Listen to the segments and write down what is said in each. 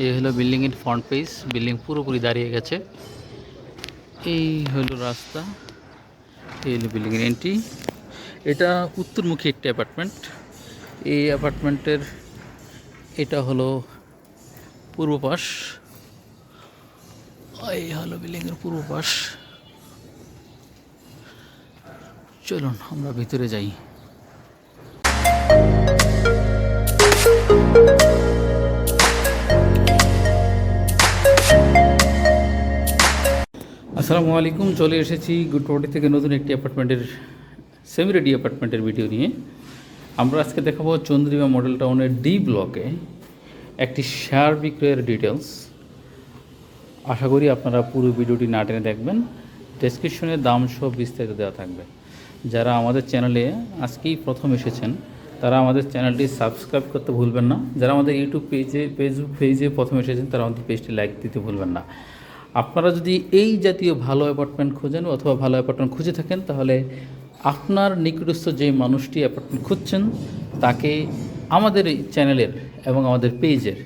এই হলো বিল্ডিংয়ের ফ্রন্ট পেজ বিল্ডিং পুরোপুরি দাঁড়িয়ে গেছে। এই হলো রাস্তা, এই হলো বিল্ডিংয়ের এন্ট্রি এটা উত্তরমুখী একটি অ্যাপার্টমেন্ট এই অ্যাপার্টমেন্টের এটা হলো পূর্ব পাশ। এই হলো বিল্ডিংয়ের পূর্ব পাশ। চলুন, আমরা ভিতরে যাই। আসসালামু আলাইকুম, চলে এসেছি গুড প্রপার্টি থেকে নতুন একটি অ্যাপার্টমেন্টের সেমি রেডি অ্যাপার্টমেন্টের ভিডিও নিয়ে। আমরা আজকে দেখাবো চন্দ্রিমা মডেল টাউনের ডি ব্লকে একটি শেয়ার বিক্রয়ের ডিটেলস আশা করি আপনারা পুরো ভিডিওটি না টেনে দেখবেন। ডেসক্রিপশনে দাম সহ বিস্তারিত দেওয়া থাকবে। যারা আমাদের চ্যানেলে আজকেই প্রথম এসেছেন, তারা আমাদের চ্যানেলটি সাবস্ক্রাইব করতে ভুলবেন না। যারা আমাদের ইউটিউব পেজে ফেসবুক পেজে প্রথম এসেছেন, তারা আমাদের পেজটি লাইক দিতে ভুলবেন না। আপনারা যদি এই জাতীয় ভালো অ্যাপার্টমেন্ট খোঁজেন অথবা ভালো অ্যাপার্টমেন্ট খুঁজে থাকেন, তাহলে আপনার নিকটস্থ যে মানুষটি অ্যাপার্টমেন্ট খুঁজছেন, তাকে আমাদের চ্যানেলের এবং আমাদের পেজের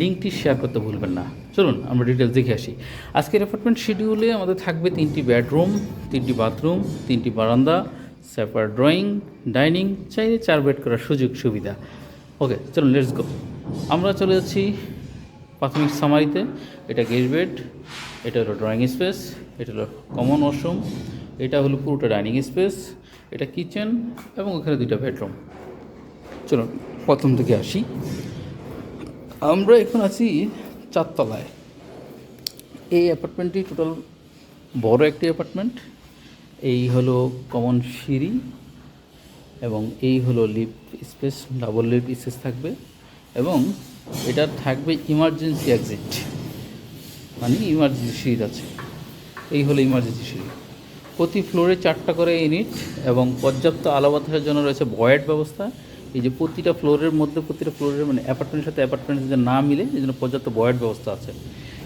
লিঙ্কটি শেয়ার করতে ভুলবেন না। চলুন, আমরা ডিটেলস দেখে আসি। আজকের অ্যাপার্টমেন্ট শিডিউলে আমাদের থাকবে তিনটি বেডরুম তিনটি বাথরুম তিনটি বারান্দা সেপার ড্রয়িং ডাইনিং চাইলে চার বেড করার সুযোগ সুবিধা ওকে চলুন লেটস গো আমরা চলে যাচ্ছি প্রাথমিক সামারিতে এটা গেস্ট বেড এটা হলো ড্রয়িং স্পেস এটা হলো কমন ওয়াশরুম এটা হলো পুরোটা ডাইনিং স্পেস এটা কিচেন এবং ওখানে দুইটা বেডরুম চলো প্রথম থেকে আসি। আমরা এখন আছি চারতলায়। এই অ্যাপার্টমেন্টটি টোটাল বড় একটি অ্যাপার্টমেন্ট এই হলো কমন সিঁড়ি এবং এই হলো lift space double lift space থাকবে এবং এটা থাকবে ইমার্জেন্সি এক্সিট মানে ইমার্জেন্সি সিঁড়ি আছে। এই হলো ইমার্জেন্সি সিঁড়ি। প্রতি ফ্লোরে চারটা করে ইউনিট এবং পর্যাপ্ত আলো বাতাসের জন্য রয়েছে বয়েড ব্যবস্থা। এই যে প্রতিটা ফ্লোরের মধ্যে, প্রতিটা ফ্লোরের মানে অ্যাপার্টমেন্টের সাথে অ্যাপার্টমেন্টের যে না মিলে এই জন্য পর্যাপ্ত বয়েড ব্যবস্থা আছে।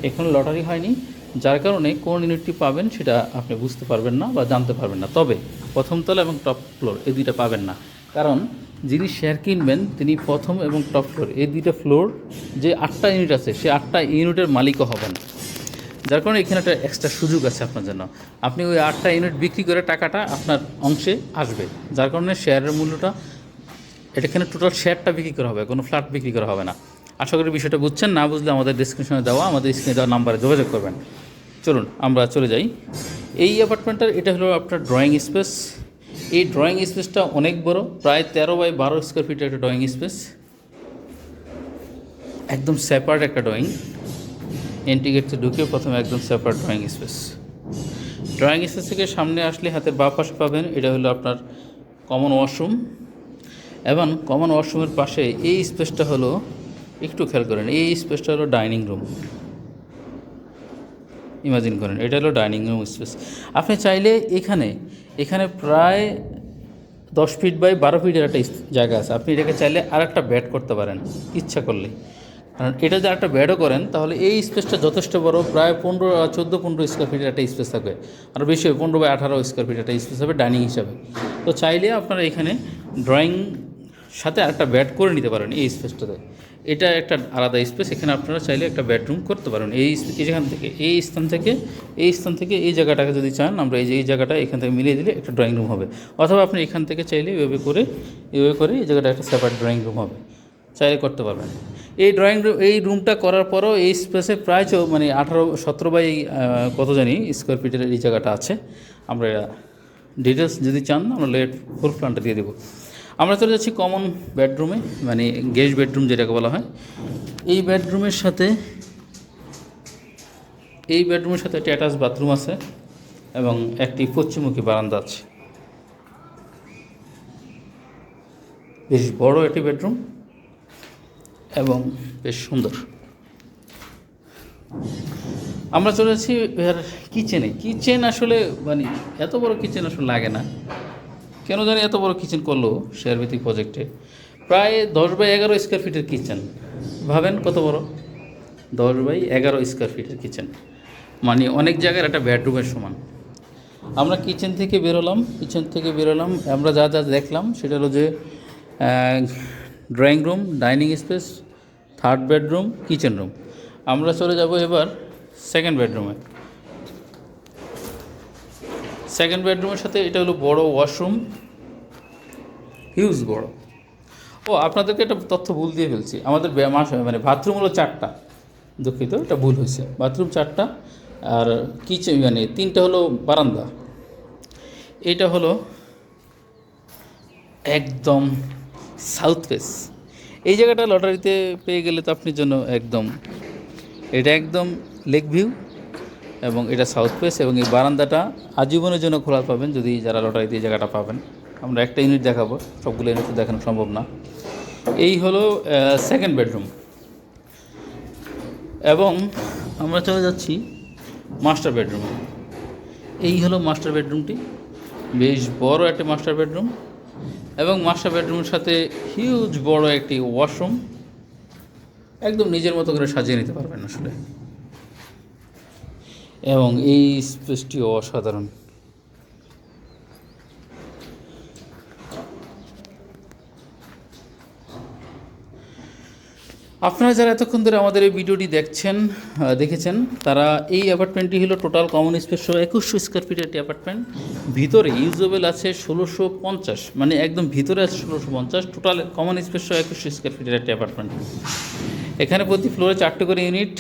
এখানে লটারি হয়নি। যার কারণে কোন ইউনিটটি পাবেন সেটা আপনি বুঝতে পারবেন না বা জানতে পারবেন না। তবে প্রথম তলা এবং টপ ফ্লোর এই দুইটা পাবেন না। কারণ যিনি শেয়ার কিনবেন, তিনি প্রথম এবং টপ ফ্লোর এই দুইটা ফ্লোর যে আটটা ইউনিট আছে, সে আটটা ইউনিটের মালিকও হবেন। যার কারণে এখানে একটা এক্সট্রা সুযোগ আছে আপনার জন্য। আপনি ওই আটটা ইউনিট বিক্রি করে টাকাটা আপনার অংশে আসবে। যার কারণে শেয়ারের মূল্যটা, এটা এখানে টোটাল শেয়ারটা বিক্রি করা হবে, কোনো ফ্ল্যাট বিক্রি করা হবে না। আশা করি বিষয়টা বুঝছেন, না বুঝলে আমাদের ডিসক্রিপশনে দেওয়া, আমাদের স্ক্রিনে দেওয়া নাম্বারে যোগাযোগ করবেন। চলুন, আমরা চলে যাই। এই অ্যাপার্টমেন্টটার এটা হলো আপনার ড্রয়িং স্পেস এই ড্রয়িং স্পেসটা অনেক বড়, প্রায় তেরো বাই বারো স্কোয়ার ফিটের একটা ড্রয়িং স্পেস একদম সেপারেট একটা ড্রয়িং গেটে ঢুকে প্রথমে একদম separate drawing space drawing space থেকে সামনে আসলে হাতের বা পাশে পাবেন, এটা হলো আপনার কমন ওয়াশরুম এবং কমন ওয়াশরুমের পাশে এই স্পেসটা হলো, একটু খেয়াল করেন, এই স্পেসটা হলো ডাইনিং রুম ইমাজিন করেন, এটা হলো ডাইনিং রুম স্পেস আপনি চাইলে এখানে এখানে প্রায় দশ ফিট বাই বারো ফিটের একটা জায়গা আছে। আপনি এটাকে চাইলে আর একটা ব্যাট করতে পারেন, ইচ্ছা করলে। কারণ এটা যদি একটা ব্যাডও করেন, তাহলে এই স্পেসটা যথেষ্ট বড়, প্রায় পনেরো চোদ্দ, পনেরো স্কোয়ার ফিটের একটা স্পেস থাকবে। আর বেশি হবে, পনেরো বাই আঠারো স্কোয়ার ফিট একটা স্পেস হবে ডাইনিং হিসাবে। তো চাইলে আপনারা এখানে ড্রয়িং সাথে আরেকটা ব্যাট করে নিতে পারেন এই স্পেসটাতে এটা একটা আলাদা স্পেস এখানে আপনারা চাইলে একটা বেডরুম করতে পারেন। এই যেখান থেকে, এই স্থান থেকে, এই স্থান থেকে এই জায়গাটাকে যদি চান, আমরা এই যে, এই জায়গাটা এখান থেকে মিলিয়ে দিলে একটা ড্রয়িং রুম হবে। অথবা আপনি এখান থেকে চাইলে এভাবে করে এভাবে করে এই জায়গাটা একটা সেপারেট ড্রয়িং রুম হবে। চাইলে করতে পারবেন। এই ড্রয়িং রুম এই রুমটা করার পরও এই স্পেসে প্রায় চো- মানে আঠারো, সতেরো বাই কত জানি স্কোয়ার ফিটের এই জায়গাটা আছে। আমরা ডিটেলস যদি চান, আমরা লেট ফুল প্ল্যানটা দিয়ে দেবো। আমরা চলে যাচ্ছি কমন বেডরুমে মানে গেস্ট বেডরুম যেটাকে বলা হয়। এই বেডরুমের সাথে, এই বেডরুমের সাথে একটা অ্যাটাচ বাথরুম আছে এবং একটি পশ্চিমমুখী বারান্দা আছে। বেশ বড় একটি বেডরুম এবং বেশ সুন্দর। আমরা চলে যাচ্ছি কিচেনে কিচেন আসলে মানে এত বড় কিচেন আসলে লাগে না। কেন জানি এত বড় কিচেন করল শেয়ার ভিত্তিক প্রজেক্টে প্রায় দশ বাই এগারো স্কোয়ার ফিটের কিচেন। ভাবেন কত বড়? দশ বাই এগারো স্কোয়ার ফিটের কিচেন। মানে অনেক জায়গার একটা বেডরুমের সমান। আমরা কিচেন থেকে বেরোলাম, কিচেন থেকে বেরোলাম, আমরা যা যা দেখলাম সেটা হলো যে drawing room dining space third bedroom kitchen room আমরা চলে যাব এবার সেকেন্ড বেডরুমে সেকেন্ড বেডরুমের সাথে এটা হলো বড় ওয়াশরুম হিউজ বড়। ও আপনাদেরকে একটা তথ্য ভুল দিয়ে ফেলছি। আমাদের মাস মানে বাথরুম হলো চারটা। দুঃখিত এটা ভুল হয়েছে। বাথরুম চারটা আর কিচেন মানে তিনটা হলো বারান্দা। এটা হলো একদম সাউথ ফেস এই জায়গাটা লটারিতে পেয়ে গেলে তো আপনার জন্য একদম এটা একদম লেক ভিউ এবং এটা সাউথ ফেস এবং এই বারান্দাটা আজীবনের জন্য খোলা পাবেন যদি যারা লটারি দিয়ে জায়গাটা পাবেন। আমরা একটা ইউনিট দেখাবো, সবগুলো ইউনিট দেখানো সম্ভব না। এই হলো সেকেন্ড বেডরুম এবং আমরা চলে যাচ্ছি মাস্টার বেডরুম এই হলো মাস্টার বেডরুমটি বেশ বড় একটা মাস্টার বেডরুম এবং মাস্টার বেডরুমের সাথে হিউজ বড় একটি ওয়াশরুম একদম নিজের মতো করে সাজিয়ে নিতে পারবেন আসলে। এবং এই স্পেসটি অসাধারণ। আপনারা যারা এতক্ষণ ধরে আমাদের এই ভিডিওটি দেখছেন দেখেছেন, তারা এই অ্যাপার্টমেন্টটি হলো টোটাল কমন স্পেস সহ একুশশো স্কোয়ার ফিটের একটি অ্যাপার্টমেন্ট ভিতরে ইউজেবল আছে ষোলোশো পঞ্চাশ মানে একদম ভিতরে আছে ষোলোশো পঞ্চাশ টোটাল কমন স্পেস সহ একুশশো স্কোয়ার ফিটের একটি অ্যাপার্টমেন্ট এখানে প্রতি ফ্লোরে চারটে করে ইউনিট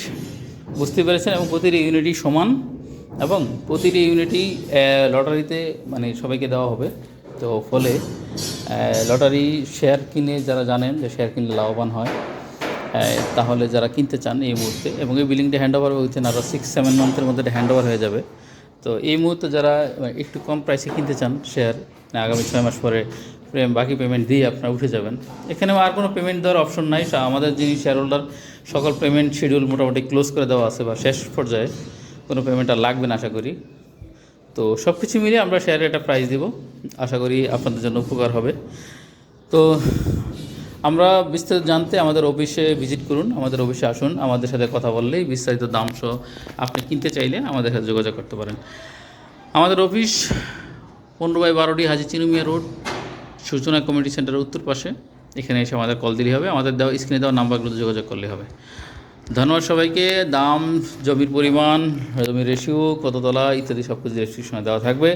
বুঝতে পেরেছেন? এবং প্রতিটি ইউনিটই সমান এবং প্রতিটি ইউনিটই লটারিতে মানে সবাইকে দেওয়া হবে। তো ফলে লটারি শেয়ার কিনে যারা জানেন যে শেয়ার কিনলে লাভবান হয় তাহলে যারা কিনতে চান এই মুহূর্তে, এবং এই বিল্ডিংটা হ্যান্ড ওভার হচ্ছেন আরও সিক্স সেভেন মান্থের মধ্যে হ্যান্ড ওভার হয়ে যাবে। তো এই মুহূর্তে যারা একটু কম প্রাইসে কিনতে চান শেয়ার আগামী ছয় মাস পরে বাকি পেমেন্ট দিয়ে আপনারা উঠে যাবেন। এখানে আর কোনো পেমেন্ট দেওয়ার অপশন নাই। আমাদের যিনি শেয়ার হোল্ডার সকল পেমেন্ট শিডিউল মোটামুটি ক্লোজ করে দেওয়া আছে বা শেষ পর্যায়ে। কোনো পেমেন্ট আর লাগবে না, আশা করি। তো সব কিছু মিলিয়ে আমরা শেয়ারের একটা প্রাইস দেব। আশা করি আপনাদের জন্য উপকার হবে। তো আমরা বিস্তারিত জানতে আমাদের অফিসে ভিজিট করুন, আমাদের অফিসে আসুন, আমাদের সাথে কথা বললেই বিস্তারিত দাম সহ আপনি কিনতে চাইলে আমাদের সাথে যোগাযোগ করতে পারেন। আমাদের অফিস পনেরো বাই বারোটি হাজি চিনুমিয়া রোড সূচনা কমিউনিটি সেন্টারের উত্তর পাশে। এখানে এসে আমাদের কল দিলেই হবে। আমাদের দেওয়া স্ক্রিনে দেওয়া নাম্বারগুলোতে যোগাযোগ করলে হবে। ধন্যবাদ সবাইকে। দাম, জমির পরিমাণ, জমির রেশিও কততলা ইত্যাদি সব কিছু রেস্ট্রিকশনে দেওয়া থাকবে।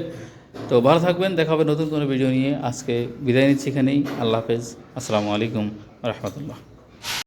তো ভালো থাকবেন। দেখা হবে নতুন কোনো ভিডিও নিয়ে। আজকে বিদায় নিচ্ছি এখানেই। আল্লাহ হাফেজ। আসসালামু আলাইকুম রহমতুল্লাহ।